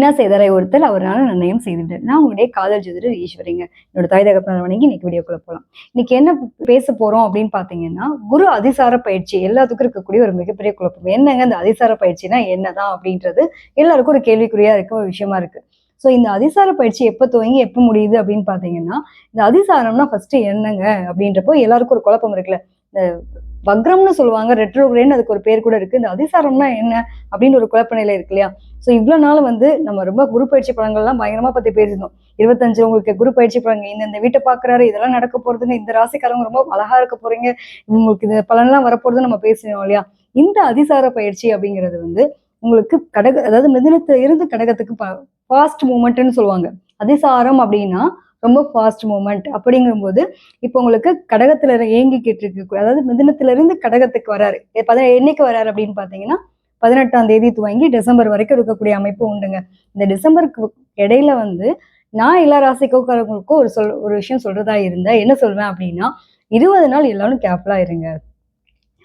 இன்னா செய்தரை ஒருத்தர் அவரால் நிர்ணயம் செய்துவிட்டார். நான் உங்களுடைய காதல் ஜோதிடர் ஈஸ்வரிங்க. என்னோட தாய் தகப்பன வணங்கி இன்னைக்கு வீடியோக்குள்ள போகலாம். இன்னைக்கு என்ன பேச போறோம் அப்படின்னு பாத்தீங்கன்னா குரு அதிசார பயிற்சி எல்லாத்துக்கும் இருக்கக்கூடிய ஒரு மிகப்பெரிய குழப்பம். என்னங்க இந்த அதிசார பயிற்சினா என்னதான் அப்படின்றது எல்லாருக்கும் ஒரு கேள்விக்குறியா இருக்க ஒரு விஷயமா இருக்கு. ஸோ இந்த அதிசார பயிற்சி எப்போ துவங்கி எப்போ முடியுது அப்படின்னு பார்த்தீங்கன்னா இந்த அதிசாரம்னா ஃபர்ஸ்ட் என்னங்க அப்படின்றப்போ எல்லாருக்கும் ஒரு குழப்பம் இருக்குல்ல. இந்த வக்ரம்னு சொல்லுவாங்க ரெட்ரோகிரேன்னு அதுக்கு ஒரு பேர் கூட இருக்கு. இந்த அதிசாரம்னா என்ன அப்படின்னு ஒரு குழப்ப நிலை இருக்கு இல்லையா? ஸோ இவ்வளோ நாள் வந்து நம்ம ரொம்ப குரு பயிற்சி பலன்கள்லாம் பயங்கரமா பத்தி பேசியிருந்தோம். இருபத்தஞ்சு உங்களுக்கு குரு பயிற்சி பலன்கள் இந்த இந்த வீட்டை பாக்குறாரு இதெல்லாம் நடக்க போறதுங்க இந்த ராசிக்காரங்க ரொம்ப அழகா இருக்க போறீங்க உங்களுக்கு இந்த பலன்லாம் வரப்போறது நம்ம பேசினோம் இல்லையா? இந்த அதிசார பயிற்சி அப்படிங்கிறது வந்து உங்களுக்கு கடக அதாவது மிதனத்துல இருந்து கடகத்துக்கு ஃபாஸ்ட் மூமெண்ட்னு சொல்லுவாங்க. அதிசாரம் அப்படின்னா ரொம்ப ஃபாஸ்ட் மூமெண்ட் அப்படிங்கும்போது இப்போ உங்களுக்கு கடகத்துல ஏங்கிக்கிட்டு இருக்கு. அதாவது மிதினத்திலிருந்து கடகத்துக்கு வராரு. என்னைக்கு வராரு அப்படின்னு பாத்தீங்கன்னா பதினெட்டாம் தேதி துவங்கி டிசம்பர் வரைக்கும் இருக்கக்கூடிய அமைப்பு உண்டுங்க. இந்த டிசம்பருக்கு இடையில வந்து நான் எல்லா ராசிக்காரங்களுக்கும் ஒரு சொல் ஒரு விஷயம் சொல்றதா இருந்தேன் என்ன சொல்வேன் அப்படின்னா இருபது நாள் எல்லாரும் கேர்ஃபுல்லா இருங்க.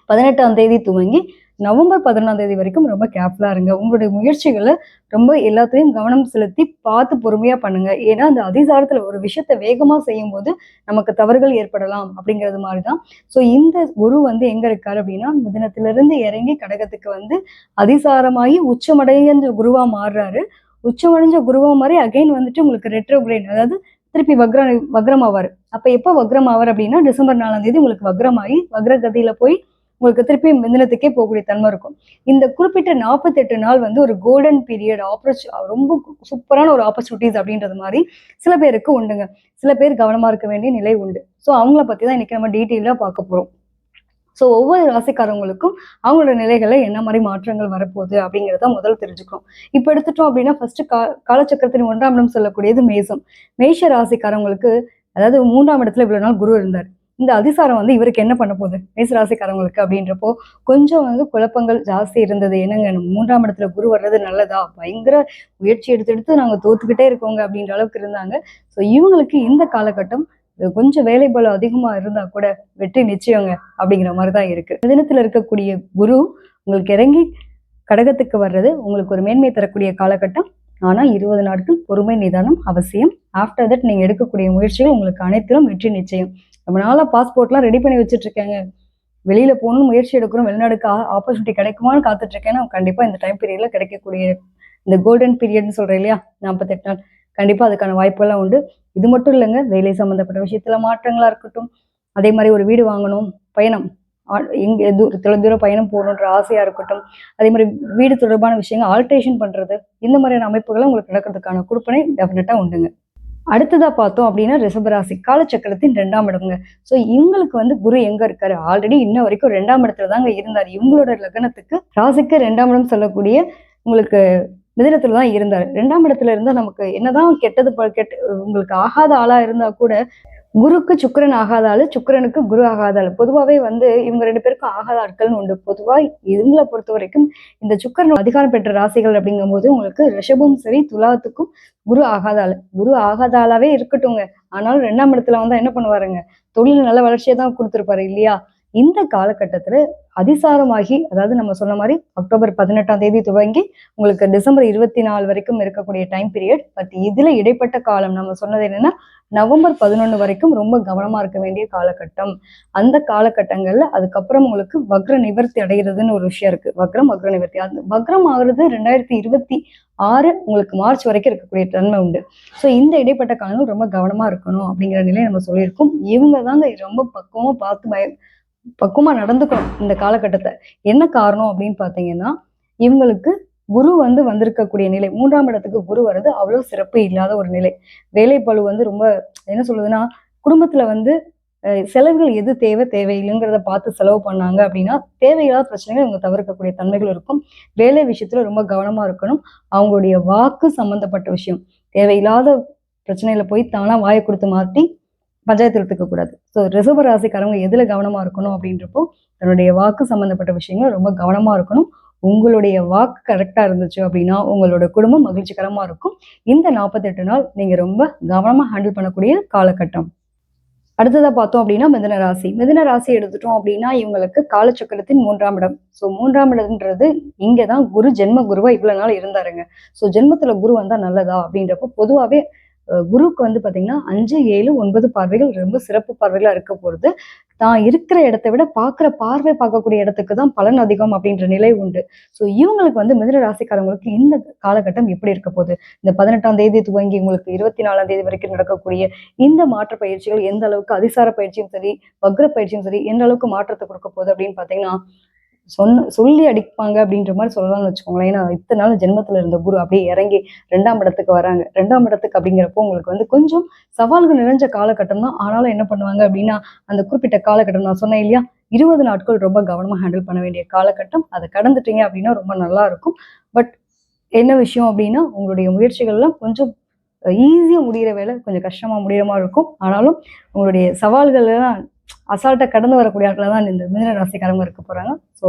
பதினெட்டாம் தேதி துவங்கி நவம்பர் பதினொன்றாம் தேதி வரைக்கும் ரொம்ப கேர்ஃபுல்லாக இருங்க. உங்களுடைய முயற்சிகளை ரொம்ப எல்லாத்தையும் கவனம் செலுத்தி பார்த்து பொறுமையாக பண்ணுங்க. ஏன்னா அந்த அதிசாரத்தில் ஒரு விஷயத்த வேகமாக செய்யும் போது நமக்கு தவறுகள் ஏற்படலாம் அப்படிங்கிறது மாதிரி தான் ஸோ இந்த குரு வந்து எங்கே இருக்காரு அப்படின்னா மிதனத்திலிருந்து இறங்கி கடகத்துக்கு வந்து அதிசாரமாகி உச்சமடைஞ்ச குருவாக மாறுறாரு. உச்சமடைஞ்ச குருவா மாதிரி அகைன் வந்துட்டு உங்களுக்கு ரெட்ரோகிரேன் அதாவது திருப்பி வக்ர வக்ரம் ஆவார் அப்போ எப்போ வக்ரம் ஆவார் அப்படின்னா டிசம்பர் நாலாம் தேதி உங்களுக்கு வக்ரமாகி வக்ரகதியில போய் உங்களுக்கு திருப்பி மிதனத்துக்கே போகக்கூடிய தன்மை இருக்கும். இந்த குறிப்பிட்ட நாற்பத்தெட்டு நாள் வந்து ஒரு கோல்டன் பீரியட் ஆப்பர்ச்சு ரொம்ப சூப்பரான ஒரு ஆப்பர்ச்சுனிட்டிஸ் அப்படின்றது மாதிரி சில பேருக்கு உண்டுங்க. சில பேர் கவனமா இருக்க வேண்டிய நிலை உண்டு. ஸோ அவங்கள பத்தி தான் இன்னைக்கு நம்ம டீட்டெயிலாக பார்க்க போறோம். ஸோ ஒவ்வொரு ராசிக்காரவங்களுக்கும் அவங்களோட நிலைகளில் என்ன மாதிரி மாற்றங்கள் வரப்போகுது அப்படிங்கிறத முதல்ல தெரிஞ்சுக்கணும். இப்போ எடுத்துட்டோம் அப்படின்னா ஃபர்ஸ்ட் கா காலச்சக்கரத்தின் ஒன்றாம் இடம் சொல்லக்கூடியது மேசம். மேஷ ராசிக்காரவங்களுக்கு அதாவது மூன்றாம் இடத்துல இவ்வளோ நாள் குரு இருந்தார். இந்த அதிசாரம் வந்து இவருக்கு என்ன பண்ண போகுது? மேசராசிக்காரங்களுக்கு அப்படின்றப்போ கொஞ்சம் வந்து குழப்பங்கள் ஜாஸ்தி இருந்தது. என்னங்க மூன்றாம் இடத்துல குரு வர்றது நல்லதா? பயங்கர முயற்சி எடுத்து எடுத்து நாங்கள் தோத்துக்கிட்டே இருக்கோங்க அப்படின்ற அளவுக்கு இருந்தாங்க. ஸோ இவங்களுக்கு இந்த காலகட்டம் கொஞ்சம் வேலை பலம் அதிகமா இருந்தா கூட வெற்றி நிச்சயங்க அப்படிங்கிற மாதிரி தான் இருக்கு. தினத்துல இருக்கக்கூடிய குரு உங்களுக்கு இறங்கி கடகத்துக்கு வர்றது உங்களுக்கு ஒரு மேன்மை தரக்கூடிய காலகட்டம். ஆனால் இருபது நாட்கள் பொறுமை நிதானம் அவசியம். ஆஃப்டர் தட் நீங்கள் எடுக்கக்கூடிய முயற்சிகள் உங்களுக்கு அனைத்திலும் வெற்றி நிச்சயம். ரொம்ப நாளாக பாஸ்போர்ட்லாம் ரெடி பண்ணி வச்சுட்ருக்கேங்க இருக்கேங்க போகணும்னு முயற்சி எடுக்கிறோம். வெளிநாடுக்கு ஆப்பர்ச்சுனிட்டி கிடைக்குமான்னு காத்துட்டு நான் கண்டிப்பாக இந்த டைம் பீரியடில் கிடைக்கக்கூடிய இந்த கோல்டன் பீரியட்னு சொல்கிறேன் இல்லையா? நாற்பத்தெட்டு நாள். கண்டிப்பாக அதுக்கான வாய்ப்புகள்லாம் உண்டு. இது மட்டும் இல்லைங்க வேலை சம்மந்தப்பட்ட விஷயத்தில் மாற்றங்களாக இருக்கட்டும். அதே மாதிரி ஒரு வீடு வாங்கணும் பயணம். எங்கே தூரம் தூரம் பயணம் போகணுன்ற ஆசையாக இருக்கட்டும். அதே மாதிரி வீடு தொடர்பான விஷயங்கள் ஆல்ட்ரேஷன் பண்ணுறது இந்த மாதிரியான அமைப்புகளை உங்களுக்கு நடக்கிறதுக்கான கொடுப்பனை டெஃபினட்டாக உண்டுங்க. அடுத்ததாக பார்த்தோம் அப்படின்னா ரிஷபராசி காலச்சக்கரத்தின் ரெண்டாம் இடம்ங்க. ஸோ இவங்களுக்கு வந்து குரு எங்கே இருக்காரு? ஆல்ரெடி இன்ன வரைக்கும் ரெண்டாம் இடத்துல தாங்க இருந்தார். இவங்களோட லக்னத்துக்கு ராசிக்கு ரெண்டாம் இடம் சொல்லக்கூடிய உங்களுக்கு மிதனத்துல தான் இருந்தார். ரெண்டாம் இடத்துல இருந்தா நமக்கு என்னதான் கெட்டது கெட்ட உங்களுக்கு ஆகாத ஆளா இருந்தா கூட குருக்கு சுக்கரன் ஆகாத ஆளு சுக்கரனுக்கு குரு ஆகாத ஆளு. பொதுவாகவே வந்து இவங்க ரெண்டு பேருக்கும் ஆகாத ஆட்கள்னு உண்டு. பொதுவாக இவங்களை பொறுத்த வரைக்கும் இந்த சுக்கரன் அதிகாரம் பெற்ற ராசிகள் அப்படிங்கும் போது உங்களுக்கு ரிஷபம் சரி துலாத்துக்கும் குரு ஆகாத ஆளு. குரு ஆகாத ஆளாவே இருக்கட்டும்ங்க. ஆனாலும் ரெண்டாம் இடத்துல வந்தா என்ன பண்ணுவாருங்க? தொழில் நல்ல வளர்ச்சியை தான் கொடுத்துருப்பாரு இல்லையா? இந்த காலகட்டத்தில் அதிசாரமாகி அதாவது நம்ம சொன்ன மாதிரி அக்டோபர் பதினெட்டாம் தேதி துவங்கி உங்களுக்கு டிசம்பர் இருபத்தி நாலு வரைக்கும் இருக்கக்கூடிய டைம் பீரியட் பட் இதில் இடைப்பட்ட காலம் நம்ம சொன்னது என்னன்னா நவம்பர் பதினொன்று வரைக்கும் ரொம்ப கவனமாக இருக்க வேண்டிய காலகட்டம். அந்த காலகட்டங்களில் அதுக்கப்புறம் உங்களுக்கு வக்ர நிவர்த்தி அடைகிறதுன்னு ஒரு விஷயம் இருக்கு. வக்ரம் வக்ர நிவர்த்தி. அது வக்ரம் ஆகுறது ரெண்டாயிரத்தி இருபத்தி ஆறு உங்களுக்கு மார்ச் வரைக்கும் இருக்கக்கூடிய தன்மை உண்டு. ஸோ இந்த இடைப்பட்ட காலங்கள் ரொம்ப கவனமாக இருக்கணும் அப்படிங்கிற நிலையை நம்ம சொல்லியிருக்கோம். இவங்க தாங்க ரொம்ப பக்குவமாக பார்த்து பய பக்குவமாக நடந்துக்கணும் இந்த காலகட்டத்தை. என்ன காரணம் அப்படின்னு பார்த்தீங்கன்னா இவங்களுக்கு குரு வந்து வந்திருக்கக்கூடிய நிலை மூன்றாம் இடத்துக்கு குரு வர்றது அவ்வளோ சிறப்பு இல்லாத ஒரு நிலை. வேலை பழு வந்து ரொம்ப என்ன சொல்லுதுன்னா குடும்பத்தில் வந்து செலவுகள் எது தேவை தேவையில்லைங்கிறத பார்த்து செலவு பண்ணாங்க அப்படின்னா தேவையில்லாத பிரச்சனைகள் இவங்க தவிர்க்கக்கூடிய தன்மைகள் இருக்கும். வேலை விஷயத்துல ரொம்ப கவனமா இருக்கணும். அவங்களுடைய வாக்கு சம்மந்தப்பட்ட விஷயம். தேவையில்லாத பிரச்சனையில போய் தானா வாயை கொடுத்து மாற்றி பஞ்சாயத்து எடுத்துக்கக்கூடாது ஸோ ரிசர்வ ராசிக்காரங்க எதுல கவனமா இருக்கணும் அப்படின்றப்போ தன்னுடைய வாக்கு சம்பந்தப்பட்ட விஷயங்கள் ரொம்ப கவனமா இருக்கணும். உங்களுடைய வாக்கு கரெக்டா இருந்துச்சு அப்படின்னா உங்களோட குடும்பம் மகிழ்ச்சிகரமா இருக்கும். இந்த நாற்பத்தெட்டு நாள் நீங்க ரொம்ப கவனமா ஹேண்டில் பண்ணக்கூடிய காலகட்டம். அடுத்ததா பார்த்தோம் அப்படின்னா மிதன ராசி. மிதன ராசி எடுத்துட்டோம் அப்படின்னா இவங்களுக்கு காலச்சக்கரத்தின் மூன்றாம் இடம். ஸோ மூன்றாம் இடம்ன்றது இங்கே தான் குரு ஜென்ம குருவா இவ்வளவு நாள் இருந்தாருங்க. ஸோ ஜென்மத்துல குரு வந்தா நல்லதா அப்படின்றப்போ பொதுவாகவே குருவுக்கு வந்து பாத்தீங்கன்னா அஞ்சு ஏழு ஒன்பது பார்வைகள் ரொம்ப சிறப்பு பார்வைகளாக இருக்க போகிறது தான் இருக்கிற இடத்த விட பார்க்குற பார்வை பார்க்கக்கூடிய இடத்துக்கு தான் பலன் அதிகம் அப்படின்ற நிலை உண்டு. ஸோ இவங்களுக்கு வந்து மிதுன ராசிக்காரங்களுக்கு இந்த காலகட்டம் எப்படி இருக்க போகுது? இந்த பதினெட்டாம் தேதி துவங்கி உங்களுக்கு இருபத்தி நாலாம் தேதி வரைக்கும் நடக்கக்கூடிய இந்த மாற்ற பயிற்சிகள் எந்த அளவுக்கு அதிசார பயிற்சியும் சரி வக்ர பயிற்சியும் சரி எந்த அளவுக்கு மாற்றத்தை கொடுக்க போகுது அப்படின்னு பார்த்தீங்கன்னா சொன்ன சொல்லி அடிப்பாங்க அப்படின்ற மாதிரி சொல்லலாம்னு வச்சுக்கோங்களேன். ஏன்னா இத்தனை நாள் ஜென்மத்தில் இருந்த குரு அப்படியே இறங்கி ரெண்டாம் இடத்துக்கு வராங்க. ரெண்டாம் இடத்துக்கு அப்படிங்கிறப்போ உங்களுக்கு வந்து கொஞ்சம் சவால்கள் நிறைஞ்ச காலகட்டம் தான். ஆனாலும் என்ன பண்ணுவாங்க அப்படின்னா அந்த குறிப்பிட்ட காலகட்டம் நான் சொன்னேன் இல்லையா? இருபது நாட்கள் ரொம்ப கவனமாக ஹேண்டில் பண்ண வேண்டிய காலகட்டம். அதை கடந்துட்டீங்க அப்படின்னா ரொம்ப நல்லா இருக்கும். பட் என்ன விஷயம் அப்படின்னா உங்களுடைய முயற்சிகள்லாம் கொஞ்சம் ஈஸியாக முடிகிற வேலை கொஞ்சம் கஷ்டமாக முடிகிற மாதிரி இருக்கும். ஆனாலும் உங்களுடைய சவால்கள் எல்லாம் அசால்ட்டாக கடந்து வரக்கூடிய ஆட்களை தான் இந்த மிதன ராசிக்காரங்க இருக்க போகிறாங்க ஸோ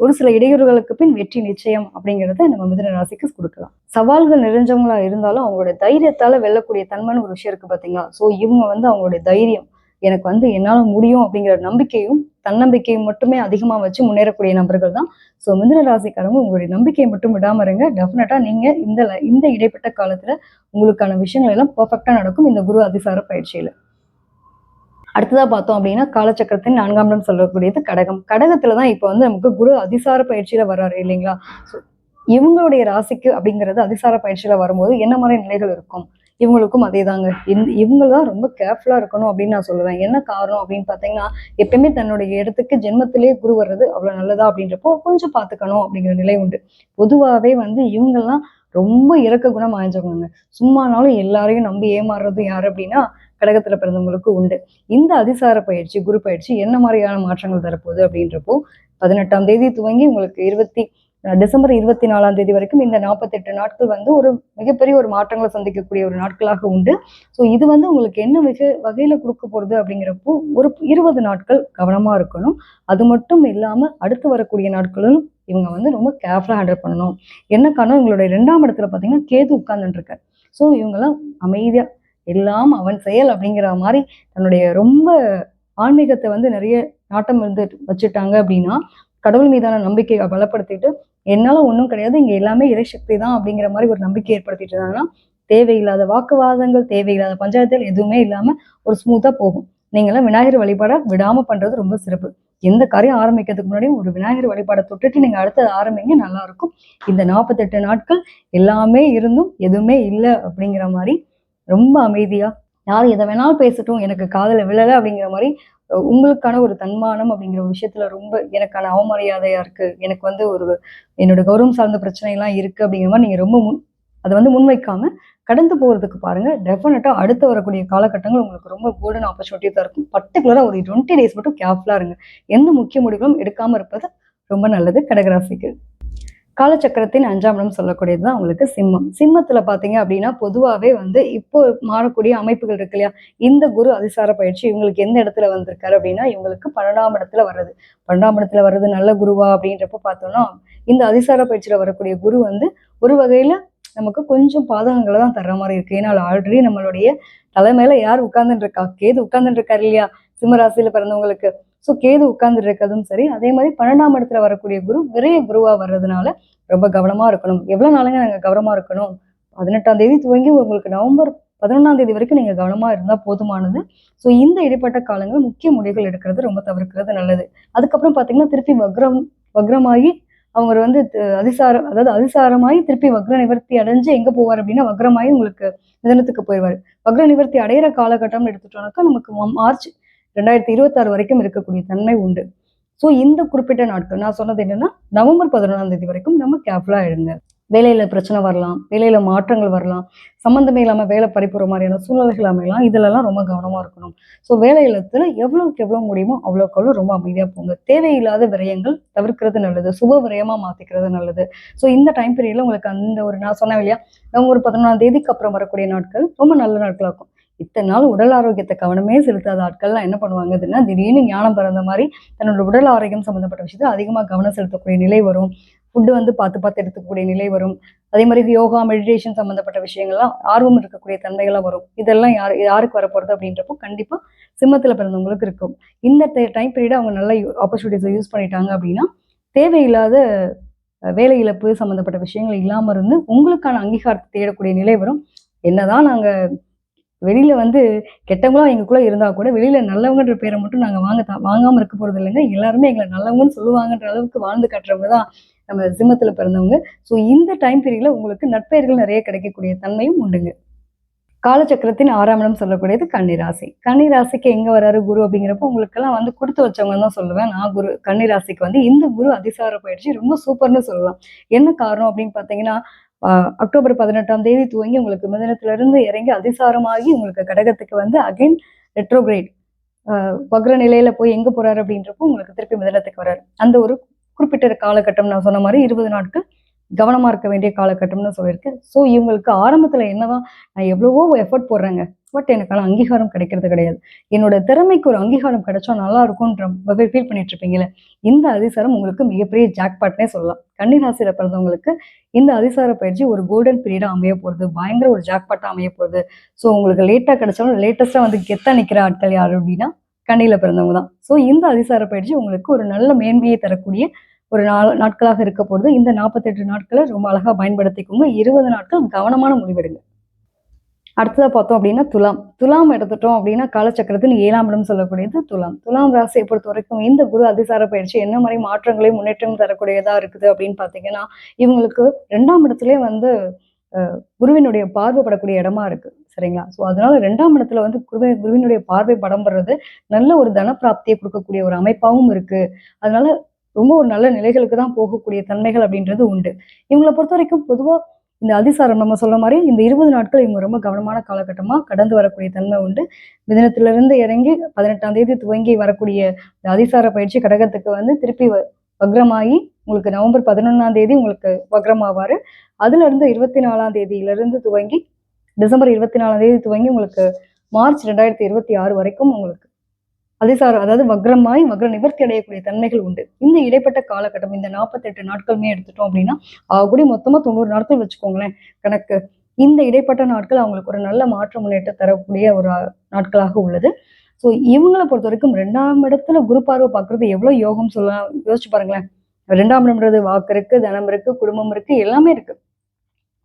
ஒரு சில இடையூறுகளுக்கு பின் வெற்றி நிச்சயம் அப்படிங்கிறத நம்ம மிதன ராசிக்கு கொடுக்கலாம். சவால்கள் நிறைஞ்சவங்களா இருந்தாலும் அவங்களோட தைரியத்தால வெல்லக்கூடிய தன்மைன்னு ஒரு விஷயம் இருக்கு பார்த்தீங்களா ஸோ இவங்க வந்து அவங்களுடைய தைரியம் எனக்கு வந்து என்னால் முடியும் அப்படிங்கிற நம்பிக்கையும் தன்னம்பிக்கையும் மட்டுமே அதிகமாக வச்சு முன்னேறக்கூடிய நபர்கள் தான். ஸோ மிதன ராசிக்காரங்க உங்களுடைய நம்பிக்கையை மட்டும் விடாம இருங்க. டெஃபினட்டா நீங்க இந்த இந்த இடைப்பட்ட காலத்துல உங்களுக்கான விஷயங்கள் எல்லாம் பெர்ஃபெக்டா நடக்கும். இந்த குரு அதிசார பயிற்சியில. அடுத்ததா பார்த்தோம் அப்படின்னா காலச்சக்கரத்தின் நான்காம் இடம் சொல்லக்கூடியது கடகம். கடகத்தில் தான் இப்போ வந்து நமக்கு குரு அதிசார பயிற்சியில வர்றாரு இல்லைங்களா? ஸோ இவங்களுடைய ராசிக்கு அப்படிங்கிறது அதிசார பயிற்சியில வரும்போது என்ன மாதிரி நிலைகள் இருக்கும்? இவங்களுக்கும் அதே தாங்க இவங்க தான் ரொம்ப கேர்ஃபுல்லா இருக்கணும் அப்படின்னு நான் சொல்லுவேன். என்ன காரணம் அப்படின்னு பார்த்தீங்கன்னா எப்பயுமே தன்னுடைய இடத்துக்கு ஜென்மத்திலேயே குரு வர்றது அவ்வளவு நல்லதா அப்படின்றப்போ கொஞ்சம் பார்த்துக்கணும் அப்படிங்கிற நிலை உண்டு. பொதுவாகவே வந்து இவங்கெல்லாம் ரொம்ப இறக்க குணம் வாய்ஞ்சவங்க சும்மானாலும் எல்லாரையும் நம்பி ஏமாறுறது யார் அப்படின்னா கடகத்துல பிறந்தவங்களுக்கு உண்டு. இந்த அதிசார பயிற்சி குரு பயிற்சி என்ன மாதிரியான மாற்றங்கள் தரப்போகுது அப்படின்றப்போ பதினெட்டாம் தேதி துவங்கி உங்களுக்கு இருபத்தி டிசம்பர் இருபத்தி நாலாம் தேதி வரைக்கும் இந்த நாற்பத்தெட்டு நாட்கள் வந்து ஒரு மிகப்பெரிய ஒரு மாற்றங்களை சந்திக்கக்கூடிய ஒரு நாட்களாக உண்டு. ஸோ இது வந்து உங்களுக்கு என்ன வகை வகையில கொடுக்க போறது அப்படிங்கிறப்போ ஒரு இருபது நாட்கள் கவனமா இருக்கணும். அது மட்டும் இல்லாம அடுத்து வரக்கூடிய நாட்களும் இவங்க வந்து ரொம்ப கேர்ஃபுல்லாக ஹேண்டில் பண்ணணும். என்ன காரணம்? இவங்களுடைய ரெண்டாம் இடத்துல பார்த்தீங்கன்னா கேது உட்கார்ந்துருக்காரு ஸோ இவங்கெல்லாம் அமைதியா எல்லாம் அவன் செயல் அப்படிங்கிற மாதிரி தன்னுடைய ரொம்ப ஆன்மீகத்தை வந்து நிறைய நாட்டம் இருந்து வச்சுட்டாங்க அப்படின்னா கடவுள் மீதான நம்பிக்கையை பலப்படுத்திட்டு என்னால ஒன்றும் கிடையாது இங்க எல்லாமே இறைசக்தி தான் அப்படிங்கிற மாதிரி ஒரு நம்பிக்கை ஏற்படுத்திட்டு இருந்தாங்கன்னா தேவையில்லாத வாக்குவாதங்கள் தேவையில்லாத பஞ்சாயத்தில் எதுவுமே இல்லாம ஒரு ஸ்மூத்தா போகும். நீங்களாம் விநாயகர் வழிபாட விடாம பண்றது ரொம்ப சிறப்பு. எந்த காரியம் ஆரம்பிக்கிறதுக்கு முன்னாடி ஒரு விநாயகர் வழிபாடை தொட்டுட்டு நீங்க அடுத்தது ஆரம்பிங்க நல்லா இருக்கும். இந்த நாற்பத்தெட்டு நாட்கள் எல்லாமே இருந்தும் எதுவுமே இல்லை அப்படிங்கிற மாதிரி ரொம்ப அமைதியாக யார் எதை வேணாலும் பேசட்டும் எனக்கு காதில் விழலை அப்படிங்கிற மாதிரி உங்களுக்கான ஒரு தன்மானம் அப்படிங்கிற ஒரு விஷயத்துல ரொம்ப எனக்கான அவமரியாதையா இருக்கு. எனக்கு வந்து ஒரு என்னோட கௌரவம் சார்ந்த பிரச்சனைலாம் இருக்கு அப்படிங்கிற மாதிரி நீங்க ரொம்ப முன் அதை வந்து முன்வைக்காம கடந்து போகிறதுக்கு பாருங்க. டெஃபினட்டா அடுத்து வரக்கூடிய காலகட்டங்கள் உங்களுக்கு ரொம்ப கோல்டன் ஆப்பர்ச்சுனிட்டி தான் இருக்கும். பர்டிகுலரா ஒரு டுவெண்ட்டி டேஸ் மட்டும் கேர்ஃபுல்லா இருங்க. எந்த முக்கிய முடிவுகளும் எடுக்காம இருப்பது ரொம்ப நல்லது. கடகராசிக்கு காலச்சக்கரத்தின் அஞ்சாம் இடம் சொல்லக்கூடியது தான் உங்களுக்கு சிம்மம். சிம்மத்துல பாத்தீங்க அப்படின்னா பொதுவாவே வந்து இப்போ மாறக்கூடிய அமைப்புகள் இருக்கு இல்லையா? இந்த குரு அதிசார பயிற்சி இவங்களுக்கு எந்த இடத்துல வந்திருக்காரு அப்படின்னா இவங்களுக்கு பன்னெண்டாம் இடத்துல வர்றது. பன்னெண்டாம் இடத்துல வர்றது நல்ல குருவா அப்படின்றப்ப பார்த்தோம்னா இந்த அதிசார பயிற்சியில வரக்கூடிய குரு வந்து ஒரு வகையில நமக்கு கொஞ்சம் பாதகங்களை தான் தர்ற மாதிரி இருக்கு. ஏன்னா ஆல்ரெடி நம்மளுடைய தலைமையில யார் உட்கார்ந்துட்டு இருக்கா? கேது உட்கார்ந்துட்டு இருக்காரு இல்லையா? சிம்மராசியில பிறந்தவங்களுக்கு. ஸோ கேது உட்கார்ந்துட்டு சரி அதே மாதிரி பன்னெண்டாம் இடத்துல வரக்கூடிய குரு விரைய குருவாக வர்றதுனால ரொம்ப கவனமாக இருக்கணும். எவ்வளோ நாளுங்க நாங்கள் கவனமாக இருக்கணும்? பதினெட்டாம் தேதி துவங்கி உங்களுக்கு நவம்பர் பதினொன்றாம் தேதி வரைக்கும் நீங்கள் கவனமாக இருந்தால் போதுமானது. ஸோ இந்த இடைப்பட்ட காலங்கள் முக்கிய முடிவுகள் எடுக்கிறது ரொம்ப தவிர்க்கிறது நல்லது. அதுக்கப்புறம் பார்த்தீங்கன்னா திருப்பி வக்ரம் வக்ரமாகி அவங்க வந்து அதிசாரம் அதாவது அதிசாரமாகி திருப்பி வக்ர நிவர்த்தி அடைஞ்சு எங்கே போவார் அப்படின்னா வக்ரமாகி உங்களுக்கு மிதனத்துக்கு போயிடுவார். வக்ர நிவர்த்தி அடையிற காலகட்டம்னு எடுத்துட்டோம்னாக்கா நமக்கு மார்ச் ரெண்டாயிரத்தி இருபத்தாறு வரைக்கும் இருக்கக்கூடிய தன்மை உண்டு. ஸோ இந்த குறிப்பிட்ட நாட்கள் நான் சொன்னது என்னன்னா நவம்பர் பதினொன்றாம் தேதி வரைக்கும் நம்ம கேர்ஃபுல்லாக இருங்க. வேலையில பிரச்சனை வரலாம் வேலையில மாற்றங்கள் வரலாம் சம்மந்தமே இல்லாமல் வேலை பறிப்புற மாதிரியான சூழ்நிலைகள் அமையலாம் இதுலலாம் ரொம்ப கவனமாக இருக்கணும். ஸோ வேலை இல்லத்துல எவ்வளோக்கு எவ்வளோ முடியுமோ அவ்வளோக்கு அவ்வளோ ரொம்ப அமைதியாக போங்க. தேவையில்லாத விரயங்கள் தவிர்க்கிறது நல்லது சுப விரயமாக மாற்றிக்கிறது நல்லது. ஸோ இந்த டைம் பீரியடில் உங்களுக்கு அந்த ஒரு நான் சொன்னேன் இல்லையா நவம்பர் பதினொன்றாம் தேதிக்கு அப்புறம் வரக்கூடிய நாட்கள் ரொம்ப நல்ல நாட்களாக இருக்கும் இத்தனை நாள் உடல் ஆரோக்கியத்தை கவனமே செலுத்தாத ஆட்கள்லாம் என்ன பண்ணுவாங்க அப்படின்னா திடீர்னு ஞானம் பிறந்த மாதிரி தன்னோட உடல் ஆரோக்கியம் சம்மந்தப்பட்ட விஷயத்தை அதிகமாக கவனம் செலுத்தக்கூடிய நிலை வரும். ஃபுட்டு வந்து பார்த்து பார்த்து எடுத்துக்கக்கூடிய நிலை வரும். அதே மாதிரி யோகா மெடிடேஷன் சம்மந்தப்பட்ட விஷயங்கள்லாம் ஆர்வம் இருக்கக்கூடிய தன்மைகள்லாம் வரும். இதெல்லாம் யார் யாருக்கு வரப்போகிறது அப்படின்றப்போ கண்டிப்பாக சிம்மத்தில் பிறந்தவங்களுக்கு இருக்கும். இந்த டைம் பீரியட் அவங்க நல்ல ஆப்பர்ச்சுனிட்டிஸை யூஸ் பண்ணிட்டாங்க அப்படின்னா தேவையில்லாத வேலை இழப்பு சம்மந்தப்பட்ட விஷயங்கள் இல்லாமல் இருந்து உங்களுக்கான அங்கீகாரத்தை தேடக்கூடிய நிலை வரும். என்னதான் நாங்கள் வெளியில வந்து கெட்டவங்களா எங்களுக்குள்ள இருந்தா கூட வெளியில நல்லவங்கன்ற பேரை மட்டும் நாங்க வாங்க தான் வாங்காமல் இருக்க போகிறது இல்லைங்க. எல்லாருமே எங்களை நல்லவங்கன்னு சொல்லுவாங்கன்ற அளவுக்கு வாழ்ந்து காட்டுறவங்க தான் நம்ம சிம்மத்துல பிறந்தவங்க. ஸோ இந்த டைம் பீரியடில் உங்களுக்கு நட்பெயர்கள் நிறைய கிடைக்கக்கூடிய தன்மையும் உண்டுங்க. காலச்சக்கரத்தின் ஆறாம் இடம் சொல்லக்கூடியது கன்னிராசி. கன்னிராசிக்கு எங்க வராரு குரு அப்படிங்கிறப்போ உங்களுக்கெல்லாம் வந்து கொடுத்து வச்சவங்க தான் சொல்லுவேன். நான் குரு கன்னிராசிக்கு வந்து இந்த குரு அதிசார பயிற்சி ரொம்ப சூப்பர்னு சொல்லலாம். என்ன காரணம் அப்படின்னு பார்த்தீங்கன்னா அக்டோபர் பதினெட்டாம் தேதி துவங்கி உங்களுக்கு மிதனத்திலிருந்து இறங்கி அதிசாரமாகி உங்களுக்கு கடகத்துக்கு வந்து அகைன் ரெட்ரோகிரேட் வக்ர நிலையில போய் எங்க போறாரு அப்படின்றப்போ உங்களுக்கு திருப்பி மிதனத்துக்கு வராரு. அந்த ஒரு குறிப்பிட்ட காலகட்டம் நான் சொன்ன மாதிரி இருபது நாட்கள் கவனமாக இருக்க வேண்டிய காலகட்டம்னு சொல்லியிருக்கேன் ஸோ இவங்களுக்கு ஆரம்பத்தில் என்னதான் நான் எவ்வளவோ எஃபர்ட் போடுறேங்க. பட் எனக்கான அங்கீகாரம் கிடைக்கிறது கிடையாது. என்னோட திறமைக்கு ஒரு அங்கீகாரம் கிடைச்சா நல்லா இருக்கும்ன்ற ஃபீல் பண்ணிட்டு இருப்பீங்களே இந்த அதிசாரம் உங்களுக்கு மிகப்பெரிய ஜாக்பாட்னே சொல்லலாம். கன்னிராசியில பிறந்தவங்களுக்கு இந்த அதிசார பயிற்சி ஒரு கோல்டன் பீரியடா அமைய போகிறது பயங்கர ஒரு ஜாக்பாட்டா அமைய போகுது ஸோ உங்களுக்கு லேட்டா கிடைச்சாலும் லேட்டஸ்டா வந்து கெத்த நிற்கிற ஆட்கள் யாரு அப்படின்னா கண்ணியில பிறந்தவங்க தான். ஸோ இந்த அதிசார பயிற்சி உங்களுக்கு ஒரு நல்ல மேன்மையை தரக்கூடிய ஒரு நாள் நாட்களாக இருக்க போகிறது இந்த நாற்பத்தெட்டு நாட்களை ரொம்ப அழகாக பயன்படுத்திக்கோங்க. இருபது நாட்கள் கவனமான முடிவெடுங்க. அடுத்ததாக பார்த்தோம் அப்படின்னா துலாம். துலாம் எடுத்துட்டோம் அப்படின்னா காலச்சக்கரத்தின் ஏழாம் இடம் சொல்லக்கூடியது துலாம். துலாம் ராசியை பொறுத்த வரைக்கும் இந்த குரு அதிசார பயிற்சி என்ன மாதிரி மாற்றங்களையும் முன்னேற்றம் தரக்கூடியதாக இருக்குது அப்படின்னு பார்த்தீங்கன்னா இவங்களுக்கு ரெண்டாம் இடத்துலயே வந்து குருவினுடைய பார்வைப்படக்கூடிய இடமா இருக்கு. சரிங்களா? ஸோ அதனால ரெண்டாம் இடத்துல வந்து குருவி குருவினுடைய பார்வை படம் படுறது நல்ல ஒரு தனப்பிராப்தியை கொடுக்கக்கூடிய ஒரு அமைப்பாகவும் இருக்கு. அதனால ரொம்ப ஒரு நல்ல நிலைகளுக்கு தான் போகக்கூடிய தன்மைகள் அப்படின்றது உண்டு. இவங்களை பொறுத்த வரைக்கும் பொதுவாக இந்த அதிசாரம் நம்ம சொல்ல மாதிரி இந்த இருபது நாட்கள் இவங்க ரொம்ப கவனமான காலகட்டமாக கடந்து வரக்கூடிய தன்மை உண்டு. மிதனத்திலிருந்து இறங்கி பதினெட்டாம் தேதி துவங்கி வரக்கூடிய இந்த அதிசார பயிற்சி கடகத்துக்கு வந்து திருப்பி வ- வக்ரமாகி உங்களுக்கு நவம்பர் பதினொன்றாம் தேதி உங்களுக்கு வக்ரமாவார். அதுல இருந்து இருபத்தி நாலாம் தேதியிலிருந்து துவங்கி டிசம்பர் இருபத்தி நாலாம் தேதி துவங்கி உங்களுக்கு மார்ச் ரெண்டாயிரத்தி இருபத்தி ஆறு வரைக்கும் உங்களுக்கு அதிசார அதாவது வக்ரமாய் வக்ர நிவர்த்தி அடையக்கூடிய தன்மைகள் உண்டு. இந்த இடைப்பட்ட காலகட்டம் இந்த நாற்பத்தெட்டு நாட்களுமே எடுத்துட்டோம் அப்படின்னா ஆகக்கூடிய மொத்தமா தொண்ணூறு நாட்கள் வச்சுக்கோங்களேன் கணக்கு. இந்த இடைப்பட்ட நாட்கள் அவங்களுக்கு ஒரு நல்ல மாற்ற முன்னேற்றம் தரக்கூடிய ஒரு நாட்களாக உள்ளது. ஸோ இவங்களை பொறுத்த வரைக்கும் ரெண்டாம் இடத்துல குரு பார்வை பார்க்கறது எவ்வளவு யோகம் சொல்லலாம் யோசிச்சு பாருங்களேன். ரெண்டாம் இடம்ன்றது வாக்கு இருக்கு தனம் இருக்கு குடும்பம் இருக்கு எல்லாமே இருக்கு.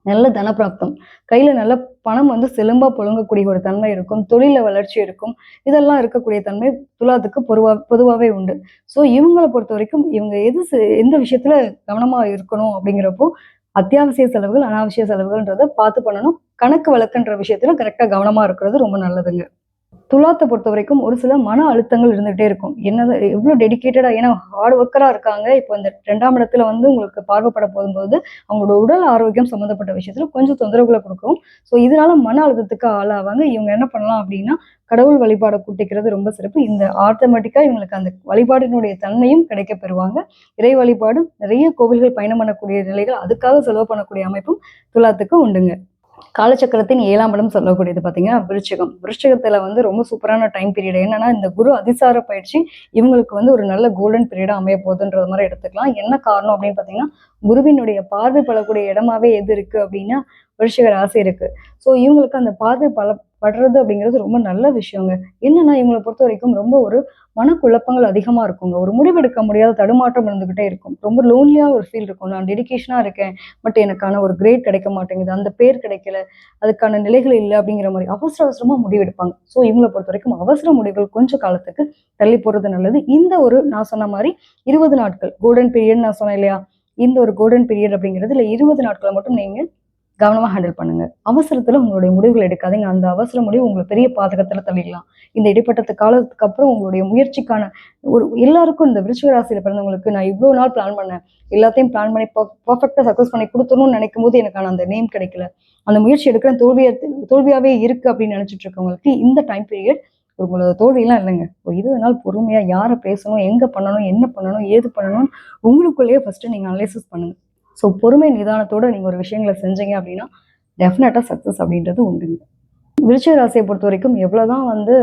நல்ல தனப்பிராப்தம். கையில நல்ல பணம் வந்து செலும்பா புழங்கக்கூடிய ஒரு தன்மை இருக்கும். தொழில வளர்ச்சி இருக்கும். இதெல்லாம் இருக்கக்கூடிய தன்மை துலாத்துக்கு பொதுவா பொதுவாகவே உண்டு. ஸோ இவங்களை பொறுத்த வரைக்கும் இவங்க எது எந்த விஷயத்துல கவனமா இருக்கணும் அப்படிங்கிறப்போ அத்தியாவசிய செலவுகள் அனாவசிய செலவுகள்ன்றத பார்த்து பண்ணணும். கணக்கு வழக்குன்ற விஷயத்துல கரெக்டா கவனமா இருக்கிறது ரொம்ப நல்லதுங்க. துலாத்தை பொறுத்த வரைக்கும் ஒரு சில மன அழுத்தங்கள் இருந்துகிட்டே இருக்கும். என்னது எவ்வளோ டெடிக்கேட்டடா ஏன்னா ஹார்ட் ஒர்க்கராக இருக்காங்க. இப்போ இந்த ரெண்டாம் இடத்துல வந்து உங்களுக்கு பார்வைப்பட போகும்போது அவங்களோட உடல் ஆரோக்கியம் சம்மந்தப்பட்ட விஷயத்தில் கொஞ்சம் தொந்தரவுகளை கொடுக்கும். ஸோ இதனால மன அழுத்தத்துக்கு ஆளாவாங்க. இவங்க என்ன பண்ணலாம் அப்படின்னா கடவுள் வழிபாடை கூட்டிக்கிறது ரொம்ப சிறப்பு. இந்த ஆட்டோமேட்டிக்காக இவங்களுக்கு அந்த வழிபாடினுடைய தன்மையும் கிடைக்க பெறுவாங்க. இறை வழிபாடும் நிறைய கோவில்கள் பயணம் பண்ணக்கூடிய நிலைகள் அதுக்காக செலவு பண்ணக்கூடிய அமைப்பும் துலாத்துக்கு உண்டுங்க. காலச்சக்கரத்தின் ஏழாம் இடம் சொல்லக்கூடியது பார்த்தீங்கன்னா விருச்சகம். விருச்சகத்தில் வந்து ரொம்ப சூப்பரான டைம் பீரியட் என்னன்னா இந்த குரு அதிசார பயிற்சி இவங்களுக்கு வந்து ஒரு நல்ல கோல்டன் பீரியடாக அமைய போகுதுன்றது மாதிரி எடுத்துக்கலாம். என்ன காரணம் அப்படின்னு பார்த்தீங்கன்னா குருவினுடைய பார்வை படக்கூடிய இடமாவே எது இருக்கு அப்படின்னா விருச்சிக ராசி இருக்கு. ஸோ இவங்களுக்கு அந்த பார்வை பல படுறது அப்படிங்கிறது ரொம்ப நல்ல விஷயங்க. என்னன்னா இவங்களை பொறுத்த வரைக்கும் ரொம்ப ஒரு மனக்குழப்பங்கள் அதிகமாக இருக்குங்க. ஒரு முடிவெடுக்க முடியாத தடுமாற்றம் இருந்துகிட்டே இருக்கும். ரொம்ப லோன்லியாக ஒரு ஃபீல் இருக்கும். நான் டெடிக்கேஷனாக இருக்கேன் பட் எனக்கான ஒரு கிரேட் கிடைக்க மாட்டேங்குது. அந்த பேர் கிடைக்கல. அதுக்கான நிலைகள் இல்லை அப்படிங்கிற மாதிரி அவசர அவசரமாக முடிவெடுப்பாங்க. ஸோ இவங்களை பொறுத்த வரைக்கும் அவசர முடிவுகள் கொஞ்ச காலத்துக்கு தள்ளி போடுறது நல்லது. இந்த ஒரு நான் சொன்ன மாதிரி இருபது நாட்கள் கோல்டன் பீரியட் நான் சொன்னேன் இல்லையா? இந்த ஒரு கோல்டன் பீரியட் அப்படிங்கிறது இல்லை இருபது நாட்களை மட்டும் நீங்கள் கவனமாக ஹேண்டில் பண்ணுங்க. அவசரத்தில் உங்களுடைய முடிவுகள் எடுக்காதீங்க. அந்த அவசர முடிவு உங்களை பெரிய பாதகத்தில் தள்ளிடலாம். இந்த இடைப்பட்ட காலத்துக்கு அப்புறம் உங்களுடைய முயற்சிக்கான ஒரு எல்லாருக்கும் இந்த விருச்சிக பிறந்தவங்களுக்கு நான் இவ்வளோ நாள் பிளான் பண்ணேன். எல்லாத்தையும் பிளான் பண்ணி பர்ஃபெக்டாக சக்ஸஸ் பண்ணி கொடுத்தணும்னு நினைக்கும் போது எனக்கான அந்த நேம் கிடைக்கல. அந்த முயற்சி எடுக்கிற தோல்வியா தோல்வியாகவே இருக்குது அப்படின்னு நினச்சிட்டு இருக்கவங்களுக்கு இந்த டைம் பீரியட் உங்களோட தோல்வியெல்லாம் இல்லைங்க. ஒரு இருபது நாள் பொறுமையாக யாரை பேசணும் எங்கே பண்ணணும் என்ன பண்ணணும் ஏது பண்ணணும் உங்களுக்குள்ளேயே ஃபஸ்ட்டு நீங்கள் அனலைசிஸ் பண்ணுங்கள் ஸோ பொறுமை நிதானத்தோட நீங்கள் ஒரு விஷயங்களை செஞ்சீங்க அப்படின்னா டெஃபினட்டாக சக்ஸஸ் அப்படின்றது உண்டுங்க விருச்சிக ராசியை பொறுத்த வரைக்கும் எவ்வளவுதான் வந்து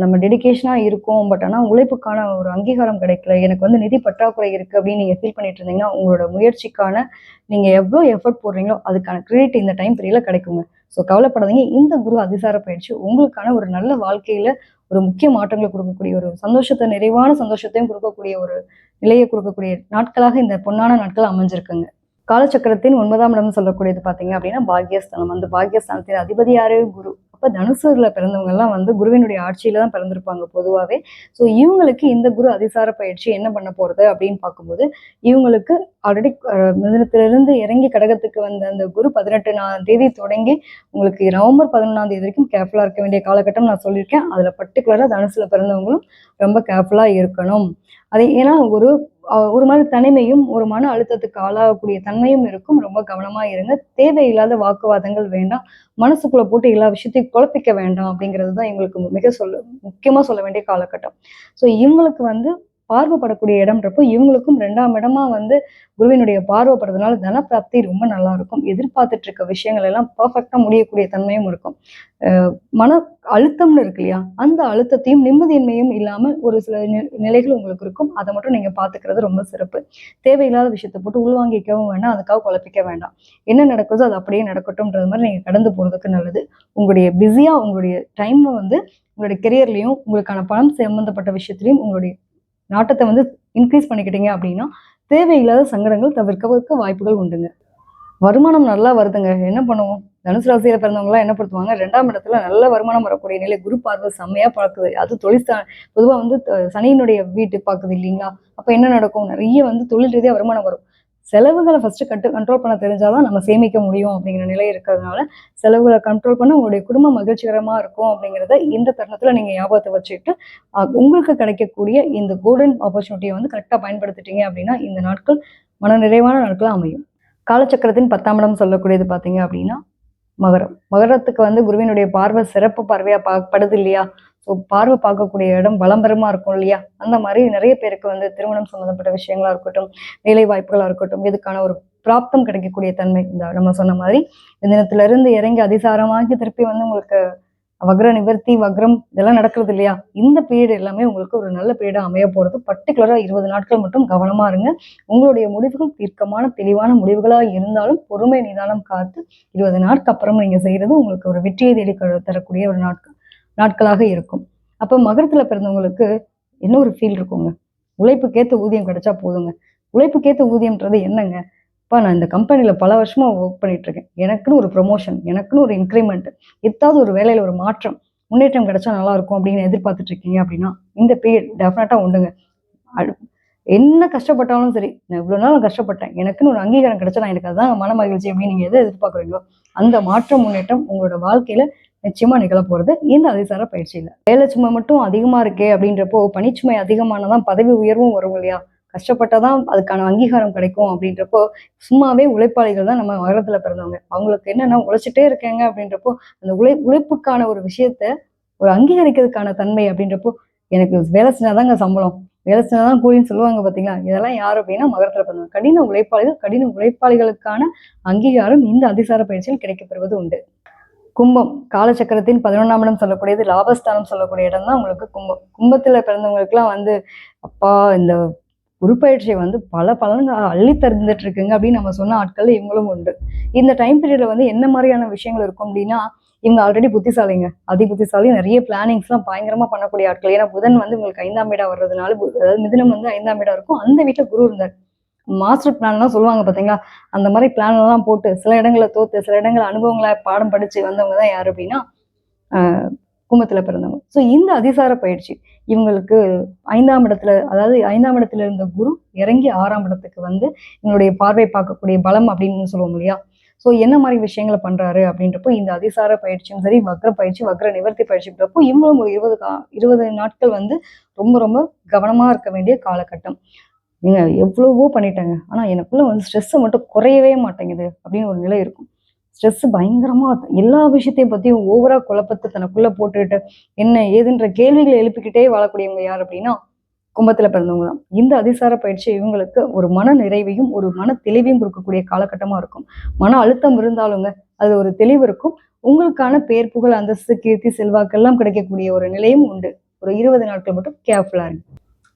நம்ம டெடிக்கேஷனாக இருக்கோம் பட் ஆனால் உழைப்புக்கான ஒரு அங்கீகாரம் கிடைக்கல எனக்கு வந்து நிதி பற்றாக்குறை இருக்குது அப்படின்னு நீங்கள் ஃபீல் பண்ணிட்டு இருந்தீங்கன்னா உங்களோட முயற்சிக்கான நீங்கள் எவ்வளோ எஃபர்ட் போடுறீங்களோ அதுக்கான கிரெடிட் இந்த டைம் பீரியட்ல கிடைக்குங்க. ஸோ கவலைப்படாதீங்க. இந்த குரு அதிசார பயிற்சி உங்களுக்கான ஒரு நல்ல வாழ்க்கையில ஒரு முக்கிய மாற்றங்களை கொடுக்கக்கூடிய ஒரு சந்தோஷத்தை நிறைவான சந்தோஷத்தையும் கொடுக்கக்கூடிய ஒரு நிலையை கொடுக்கக்கூடிய நாட்களாக இந்த பொன்னான நாட்கள் அமைஞ்சிருக்குங்க. காலச்சக்கரத்தின் ஒன்பதாம் இடம் சொல்லக்கூடியது பார்த்தீங்க அப்படின்னா பாக்யஸ்தானம். அந்த பாக்யஸ்தானத்தின் அதிபதி யாரு? குரு. அப்போ தனுசூரில் பிறந்தவங்கெல்லாம் வந்து குருவினுடைய ஆட்சியில் தான் பிறந்திருப்பாங்க பொதுவாகவே ஸோ இவங்களுக்கு இந்த குரு அதிசார பயிற்சி என்ன பண்ண போகிறது அப்படின்னு பார்க்கும்போது இவங்களுக்கு ஆல்ரெடி மிதனத்திலிருந்து இறங்கி கடகத்துக்கு வந்த அந்த குரு பதினெட்டு தேதி தொடங்கி உங்களுக்கு நவம்பர் பதினொன்றாம் தேதி வரைக்கும் கேர்ஃபுல்லாக இருக்க வேண்டிய காலகட்டம் நான் சொல்லியிருக்கேன். அதில் பர்டிகுலராக தனுசில் பிறந்தவங்களும் ரொம்ப கேர்ஃபுல்லாக இருக்கணும். அது ஏன்னா ஒரு ஒரு மாதிரி தனிமையும் ஒரு மன அழுத்தத்துக்கு ஆளாகக்கூடிய தன்மையும் இருக்கும். ரொம்ப கவனமாக இருங்க. தேவையில்லாத வாக்குவாதங்கள் வேண்டாம். மனசுக்குள்ளே போட்டு எல்லா விஷயத்தையும் குழப்பிக்க வேண்டாம் அப்படிங்கிறது தான் எங்களுக்கு மிக சொல்ல முக்கியமாக சொல்ல வேண்டிய காலகட்டம். ஸோ இவங்களுக்கு வந்து பார்வைப்படக்கூடிய இடம்ன்றப்போ இவங்களுக்கும் ரெண்டாம் இடமா வந்து குருவினுடைய பார்வைப்படுறதுனால தனப்பிராப்தி ரொம்ப நல்லா இருக்கும் எதிர்பார்த்துட்டு இருக்க விஷயங்கள் எல்லாம் பர்ஃபெக்டா முடியக்கூடிய தன்மையும் இருக்கும். மன அழுத்தம்னு இருக்கு இல்லையா? அந்த அழுத்தத்தையும் நிம்மதியின்மையும் இல்லாமல் ஒரு சில நிலைகள் உங்களுக்கு இருக்கும். அதை மட்டும் நீங்க பாத்துக்கிறது ரொம்ப சிறப்பு. தேவையில்லாத விஷயத்தை போட்டு உள்வாங்கிக்கவும் வேண்டாம். அதுக்காக குழப்பிக்க வேண்டாம். என்ன நடக்குதோ அது அப்படியே நடக்கட்டும்ன்றது மாதிரி நீங்க கடந்து போறதுக்கு நல்லது. உங்களுடைய பிஸியா உங்களுடைய டைமை வந்து உங்களுடைய கெரியர்லையும் உங்களுக்கான பணம் சம்பந்தப்பட்ட விஷயத்திலையும் உங்களுடைய நாட்டத்தை வந்து இன்க்ரீஸ் பண்ணிக்கிட்டீங்க அப்படின்னா தேவையில்லாத சங்கடங்கள் தவிர்க்கறதுக்கு வாய்ப்புகள் உண்டுங்க. வருமானம் நல்லா வருதுங்க. என்ன பண்ணுவோம்? தனுசு ராசியில பிறந்தவங்களாம் என்ன படுத்துவாங்க? ரெண்டாம் இடத்துல நல்ல வருமானம் வரக்கூடிய நிலை குரு பார்வை செம்மையா பார்க்குது. அது தொழில் பொதுவாக பொதுவா வந்து சனியினுடைய வீட்டு பார்க்குது இல்லைங்களா? அப்ப என்ன நடக்கும்? நிறைய வந்து தொழில் ரீதியா வருமானம் வரும். செலவுகளை ஃபர்ஸ்ட் கட்டு கண்ட்ரோல் பண்ண தெரிஞ்சாதான் நம்ம சேமிக்க முடியும் அப்படிங்கிற நிலை இருக்கிறதுனால செலவுகளை கண்ட்ரோல் பண்ண உங்களுடைய குடும்பம் மகிழ்ச்சிகரமா இருக்கும் அப்படிங்கிறத இந்த தருணத்துல நீங்க ஞாபகத்தை வச்சுக்கிட்டு உங்களுக்கு கிடைக்கக்கூடிய இந்த கோல்டன் ஆப்பர்ச்சுனிட்டியை வந்து கரெக்டாக பயன்படுத்திட்டீங்க அப்படின்னா இந்த நாட்கள் மன நிறைவான நாட்களாக அமையும். காலச்சக்கரத்தின் பத்தாம் இடம் சொல்லக்கூடியது பார்த்தீங்க அப்படின்னா மகரம். மகரத்துக்கு வந்து குருவினுடைய பார்வை சிறப்பு பார்வையா பார்க்கப்படுது இல்லையா? ஸோ பார்வை பார்க்கக்கூடிய இடம் பலம்பரமா இருக்கும் இல்லையா? அந்த மாதிரி நிறைய பேருக்கு வந்து திருமணம் சம்மந்தப்பட்ட விஷயங்களா இருக்கட்டும் வேலை வாய்ப்புகளா இருக்கட்டும் இதுக்கான ஒரு பிராப்தம் கிடைக்கக்கூடிய தன்மை இந்த நம்ம சொன்ன மாதிரி. இந்த தினத்துல இருந்து இறங்கி அதிசாரமாகி திருப்பி வந்து உங்களுக்கு வக்ர நிவர்த்தி வக்ரம் இதெல்லாம் நடக்கிறது இல்லையா? இந்த பீரியட் எல்லாமே உங்களுக்கு ஒரு நல்ல பீரியடா அமைய போறது. பர்டிகுலரா இருபது நாட்கள் மட்டும் கவனமா இருங்க. உங்களுடைய முடிவுகள் தீர்க்கமான தெளிவான முடிவுகளா இருந்தாலும் பொறுமை நிதானம் காத்து இருபது நாட்கு அப்புறம் நீங்க செய்யறது உங்களுக்கு ஒரு வெற்றியை தேடி தரக்கூடிய ஒரு நாட்கள். நாட்களாக இருக்கும். அப்போ மகரத்தில் பிறந்தவங்களுக்கு என்ன ஒரு ஃபீல் இருக்குங்க. உழைப்புக்கேத்த ஊதியம் கிடைச்சா போதுங்க. உழைப்புக்கேத்த ஊதியம்ன்றது என்னங்க? இப்போ நான் இந்த கம்பெனியில் பல வருஷமாக ஒர்க் பண்ணிட்டு இருக்கேன் எனக்குன்னு ஒரு ப்ரொமோஷன் எனக்குன்னு ஒரு இன்க்ரிமெண்ட் ஏதாவது ஒரு வேலையில் ஒரு மாற்றம் முன்னேற்றம் கிடைச்சா நல்லா இருக்கும் அப்படின்னு எதிர்பார்த்துட்டு இருக்கீங்க அப்படின்னா இந்த பீரியட் டெஃபினட்டாக உண்டுங்க. என்ன கஷ்டப்பட்டாலும் சரி நான் இவ்வளோ நாள் கஷ்டப்பட்டேன். எனக்குன்னு ஒரு அங்கீகாரம் கிடைச்சா நான் எனக்கு அதுதான் மன மகிழ்ச்சி அப்படின்னு நீங்கள் எதை எதிர்பார்க்குறீங்களோ அந்த மாற்றம் முன்னேற்றம் உங்களோட வாழ்க்கையில நிச்சயமா நிகழ போறது. இந்த அதிசார பயிற்சியில. வேலை சுமை மட்டும் அதிகமா இருக்கே அப்படின்றப்போ பணிச்சுமை அதிகமானதான் பதவி உயர்வும் வரும் இல்லையா? கஷ்டப்பட்டாதான் அதுக்கான அங்கீகாரம் கிடைக்கும் அப்படின்றப்போ சும்மாவே உழைப்பாளிகள் தான் நம்ம மகரத்துல பிறந்தவங்க. அவங்களுக்கு என்னன்னா உழைச்சிட்டே இருக்காங்க அப்படின்றப்போ அந்த உழை உழைப்புக்கான ஒரு விஷயத்த ஒரு அங்கீகரிக்கிறதுக்கான தன்மை அப்படின்றப்போ எனக்கு வேலை செஞ்சாதாங்க சம்பளம். வேலை செஞ்சாதான் கூலின்னு சொல்லுவாங்க பாத்தீங்களா? இதெல்லாம் யார் அப்படின்னா மகரத்துல பிறந்தவங்க. கடின உழைப்பாளிகள் கடின உழைப்பாளிகளுக்கான அங்கீகாரம் இந்த அதிசார பயிற்சியில் கிடைக்கப்பெறுவது உண்டு. கும்பம் காலச்சக்கரத்தின் பதினொன்றாம் இடம் சொல்லக்கூடியது லாபஸ்தானம் சொல்லக்கூடிய இடம் தான் உங்களுக்கு கும்பம். கும்பத்தில் பிறந்தவங்களுக்குலாம் வந்து அப்பா இந்த உருப்பயிற்சியை வந்து பல பலன்கள் அள்ளி தந்துட்டு இருக்குங்க அப்படின்னு நம்ம சொன்ன ஆட்கள் இவங்களும் உண்டு. இந்த டைம் பீரியட்ல வந்து என்ன மாதிரியான விஷயங்கள் இருக்கும் அப்படின்னா இவங்க ஆல்ரெடி புத்திசாலிங்க. அதி புத்திசாலி நிறைய பிளானிங்ஸ்லாம் பயங்கரமா பண்ணக்கூடிய ஆட்கள். ஏன்னா புதன் வந்து உங்களுக்கு ஐந்தாம் வீடா வர்றதுனால அதாவது மிதினம் வந்து ஐந்தாம் வீடா இருக்கும். அந்த வீட்டில் குரு இருந்தார். மாஸ்டர் பிளான்லாம் சொல்லுவாங்க பார்த்தீங்களா அந்த மாதிரி பிளான் எல்லாம் போட்டு சில இடங்களை தோத்து சில இடங்கள அனுபவங்களை பாடம் படிச்சு வந்தவங்க தான் யாரு அப்படின்னா ஆஹ் பிறந்தவங்க. ஸோ இந்த அதிசார பயிற்சி இவங்களுக்கு ஐந்தாம் இடத்துல அதாவது ஐந்தாம் இடத்துல இருந்த குரு இறங்கி ஆறாம் இடத்துக்கு வந்து இவங்களுடைய பார்வை பார்க்கக்கூடிய பலம் அப்படின்னு சொல்லுவோம் இல்லையா? ஸோ என்ன மாதிரி விஷயங்களை பண்றாரு அப்படின்றப்போ இந்த அதிசார பயிற்சியும் சரி வக்ர பயிற்சி வக்ர நிவர்த்தி பயிற்சின்றப்போ இவங்களும் ஒரு இருபது கா இருபது நாட்கள் வந்து ரொம்ப ரொம்ப கவனமாக இருக்க வேண்டிய காலகட்டம். நீங்க எவ்வளவோ பண்ணிட்டாங்க. ஆனா எனக்குள்ள வந்து ஸ்ட்ரெஸ் மட்டும் குறையவே மாட்டேங்குது அப்படின்னு ஒரு நிலை இருக்கும். ஸ்ட்ரெஸ் பயங்கரமா எல்லா விஷயத்தையும் பத்தியும் ஓவரா குழப்பத்தை தனக்குள்ள போட்டுக்கிட்டு என்ன ஏதுன்ற கேள்விகளை எழுப்பிக்கிட்டே வாழக்கூடியவங்க யார் அப்படின்னா கும்பத்துல பிறந்தவங்க தான். இந்த அதிசார பயிற்சி இவங்களுக்கு ஒரு மன நிறைவையும் ஒரு மன தெளிவையும் கொடுக்கக்கூடிய காலகட்டமா இருக்கும். மன அழுத்தம் இருந்தாலுங்க அது ஒரு தெளிவு இருக்கும். உங்களுக்கான பேர் புகழ் அந்தஸ்து கீர்த்தி செல்வாக்கெல்லாம் கிடைக்கக்கூடிய ஒரு நிலையும் உண்டு. ஒரு இருபது நாட்கள் மட்டும் கேர்ஃபுல்லா இருங்க.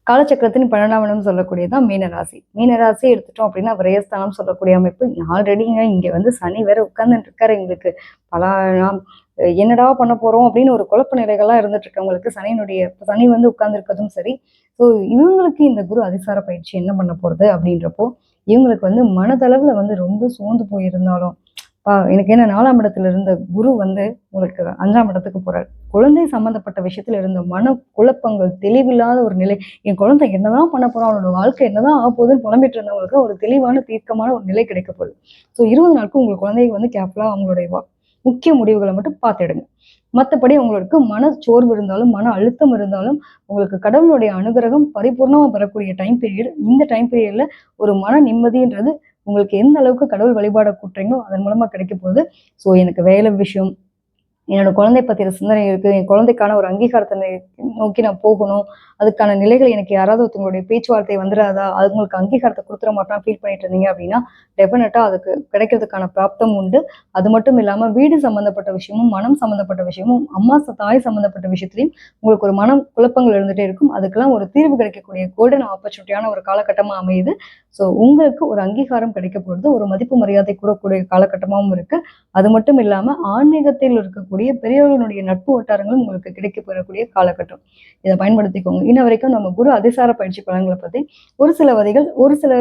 காலச்சக்கரத்தின் பன்னெண்டாம் இடம் சொல்லக்கூடியதான் மீனராசி. மீனராசி எடுத்துட்டோம் அப்படின்னா விரயஸ்தானம் சொல்லக்கூடிய அமைப்பு. ஆல்ரெடிங்க இங்க வந்து சனி வேற உட்கார்ந்துட்டு இருக்காரு எங்களுக்கு. பல என்னடா பண்ண போறோம் அப்படின்னு ஒரு குழப்ப நிலைகள்லாம் இருந்துட்டு இருக்கவங்களுக்கு சனியினுடைய சனி வந்து உட்கார்ந்துருக்கதும் சரி. ஸோ இவங்களுக்கு இந்த குரு அதிசார பயிற்சி என்ன பண்ண போறது அப்படின்றப்போ இவங்களுக்கு வந்து மனதளவுல வந்து ரொம்ப சோர்ந்து போயிருந்தாலும் பா எனக்கு என்ன நாலாம் இடத்துல இருந்த குரு வந்து உங்களுக்கு அஞ்சாம் இடத்துக்கு போறாரு. குழந்தை சம்பந்தப்பட்ட விஷயத்துல இருந்த மன குழப்பங்கள் தெளிவில்லாத ஒரு நிலை என் குழந்தை என்னதான் பண்ண போறோம் அவனோட வாழ்க்கை என்னதான் ஆக போகுதுன்னு புலம்பிட்டு இருந்தவங்களுக்கு ஒரு தெளிவான தீர்க்கமான ஒரு நிலை கிடைக்க போகுது. ஸோ இருபது நாளுக்கு உங்கள் குழந்தைக்கு வந்து கேர்ஃபுல்லா அவங்களுடைய வா- முக்கிய முடிவுகளை மட்டும் பார்த்துடுங்க. மற்றபடி உங்களுக்கு மன சோர்வு இருந்தாலும் மன அழுத்தம் இருந்தாலும் உங்களுக்கு கடவுளுடைய அனுகிரகம் பரிபூர்ணமாக பெறக்கூடிய டைம் பீரியட் இந்த டைம் பீரியடில் ஒரு மன நிம்மதின்றது உங்களுக்கு எந்த அளவுக்கு கடவுள் வழிபாட கூட்டுறீங்களோ அதன் மூலமா கிடைக்க போகுது. ஸோ எனக்கு வேலை விஷயம் என்னோட குழந்தை பத்தின சிந்தனை இருக்கு என் குழந்தைக்கான ஒரு அங்கீகாரத்தை நோக்கி நான் போகணும். அதுக்கான நிலைகள் எனக்கு யாராவது ஒருத்தவங்களுடைய பேச்சுவார்த்தை வந்துடாதா உங்களுக்கு அங்கீகாரத்தை கொடுத்துட மாட்டான் ஃபீல் பண்ணிட்டு இருந்தீங்க அப்படின்னா டெஃபினட்டா அதுக்கு கிடைக்கிறதுக்கான பிராப்தம் உண்டு. அது மட்டும் இல்லாம வீடு சம்பந்தப்பட்ட விஷயமும் மனம் சம்பந்தப்பட்ட விஷயமும் அம்மா தாய் சம்பந்தப்பட்ட விஷயத்திலையும் உங்களுக்கு ஒரு மனம் குழப்பங்கள் இருந்துட்டே இருக்கும். அதுக்கெல்லாம் ஒரு தீர்வு கிடைக்கக்கூடிய கோல்டன் ஆப்பர்ச்சுனிட்டியான ஒரு காலகட்டமா அமையுது. ஸோ உங்களுக்கு ஒரு அங்கீகாரம் கிடைக்க போகிறது ஒரு மதிப்பு மரியாதை கூடக்கூடிய காலகட்டமாகவும் இருக்கு. அது மட்டும் இல்லாமல் ஆன்மீகத்தில் இருக்கக்கூடிய பெரியவர்களுடைய நட்பு வட்டாரங்களும் உங்களுக்கு கிடைக்க பெறக்கூடிய காலகட்டம். இதை பயன்படுத்திக்கோங்க. இன்ன வரைக்கும் நம்ம குரு அதிசார பயிற்சி பலன்களை பற்றி ஒரு சில வரிகள் ஒரு சில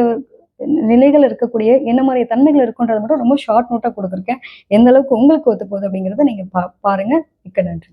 நிலைகள் இருக்கக்கூடிய என்ன மாதிரி தன்மைகள் இருக்குன்றது மட்டும் ரொம்ப ஷார்ட் நோட்டாக கொடுத்துருக்கேன். எந்த அளவுக்கு உங்களுக்கு ஒத்து போகுது அப்படிங்கிறத நீங்கள் பா பாருங்க. மிக்க நன்றி.